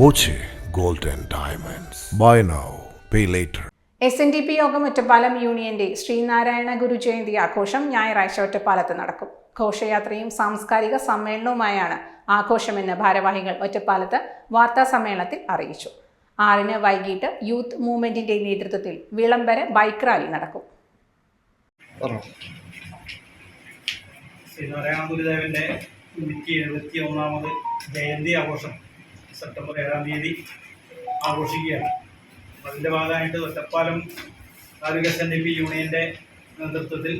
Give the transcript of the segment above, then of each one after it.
Boche golden diamonds. Buy now pay later S N D P യോഗം ഒറ്റപ്പാലം യൂണിയന്റെ ശ്രീനാരായണ ഗുരു ജയന്തി ആഘോഷം ഞായറാഴ്ച ഒറ്റപ്പാലത്ത് നടക്കും. ഘോഷയാത്രയും സാംസ്കാരിക സമ്മേളനവുമായാണ് ആഘോഷമെന്ന് ഭാരവാഹികൾ ഒറ്റപ്പാലത്ത് വാർത്താ സമ്മേളനത്തിൽ അറിയിച്ചു. ആറിന് വൈകിട്ട് യൂത്ത് മൂവ്മെന്റിന്റെ നേതൃത്വത്തിൽ വിളംബര ബൈക്ക് റാലി നടക്കും. ശ്രീനാരായണ ഗുരുദേവന്റെ നൂറ്റി എഴുപത്തി ഒന്നാമത് ജയന്തി ആഘോഷം. സെപ്റ്റംബർ ഏഴാം തീയതി ആഘോഷിക്കുകയാണ്. അതിന്റെ ഭാഗമായിട്ട് Ottapalam taluk S N D P യൂണിയന്റെ നേതൃത്വത്തിൽ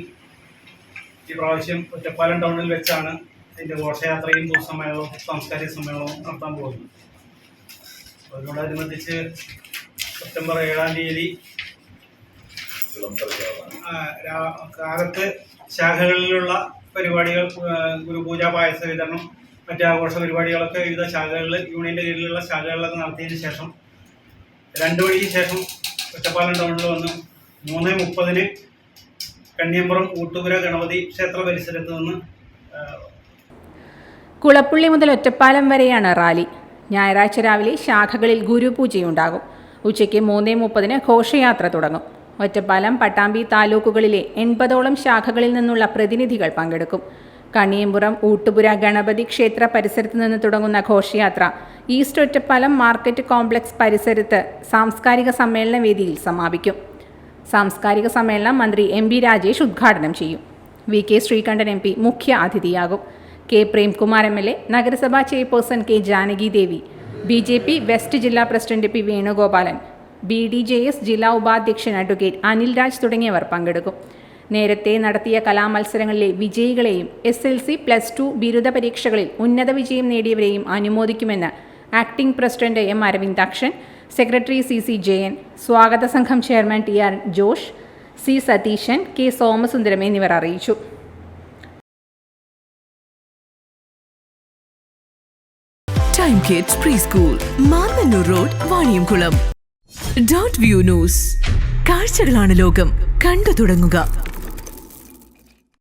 ഈ പ്രാവശ്യം ഒറ്റപ്പാലം ടൗണിൽ വെച്ചാണ് ഇതിന്റെ ഘോഷയാത്രയും പൊതുസമ്മേളനവും സാംസ്കാരിക സമ്മേളനവും നടത്താൻ പോകുന്നത്. അതിനോടനുബന്ധിച്ച് സെപ്റ്റംബർ ഏഴാം തീയതി കാലത്ത് ശാഖകളിലുള്ള പരിപാടികൾ ഗുരുപൂജ പായസ വിതരണം മറ്റ് ആഘോഷ പരിപാടികളൊക്കെ വിവിധ ശാഖകളിൽ യൂണിയന്റെ കീഴിലുള്ള ശാഖകളിലൊക്കെ നടത്തിയതിന് ശേഷം രണ്ടു മണിക്ക് ശേഷം ഒറ്റപ്പാലം ടൗണിൽ വന്ന് മൂന്ന് മുപ്പതിന് കണ്ണിയമ്പുറം ഊട്ടുപുര ഗണപതി ക്ഷേത്ര പരിസരത്ത് നിന്ന് കുളപ്പുള്ളി മുതൽ ഒറ്റപ്പാലം വരെയാണ് റാലി. ഞായറാഴ്ച രാവിലെ ശാഖകളിൽ ഗുരുപൂജയുണ്ടാകും. ഉച്ചയ്ക്ക് മൂന്നേ മുപ്പതിന് ഘോഷയാത്ര തുടങ്ങും. ഒറ്റപ്പാലം പട്ടാമ്പി താലൂക്കുകളിലെ എൺപതോളം ശാഖകളിൽ നിന്നുള്ള പ്രതിനിധികൾ പങ്കെടുക്കും. കണിയമ്പുറം ഊട്ടുപുര ഗണപതി ക്ഷേത്ര പരിസരത്ത് നിന്ന് തുടങ്ങുന്ന ഘോഷയാത്ര. ഈസ്റ്റ് ഒറ്റപ്പാലം മാർക്കറ്റ് കോംപ്ലക്സ് പരിസരത്ത് സാംസ്കാരിക സമ്മേളന വേദിയിൽ സമാപിക്കും. സാംസ്കാരിക സമ്മേളനം മന്ത്രി എം ബി രാജേഷ് ഉദ്ഘാടനം ചെയ്യും. V K Sreekandan M P മുഖ്യ അതിഥിയാകും. K Premkumar M L A നഗരസഭാ chairperson K Janaki Devi B J P west ജില്ലാ president P Venugopalan B D J S ജില്ലാ ഉപാധ്യക്ഷൻ അഡ്വക്കേറ്റ് അനിൽ രാജ് തുടങ്ങിയവർ പങ്കെടുക്കും. നേരത്തെ നടത്തിയ കലാമത്സരങ്ങളിലെ വിജയികളെയും S L C plus two ബിരുദ പരീക്ഷകളിൽ ഉന്നത വിജയം നേടിയവരെയും അനുമോദിക്കുമെന്ന് acting president M Aravindakshan secretary C C Jayan സ്വാഗത സംഘം chairman T R Josh C Satheesan K Somasundaram എന്നിവർ അറിയിച്ചു. Time kids pre school Mannanoor road Vaniyamkulam dot view news കാഴ്ചകളാണ് ലോകം. കണ്ടു തുടങ്ങുക.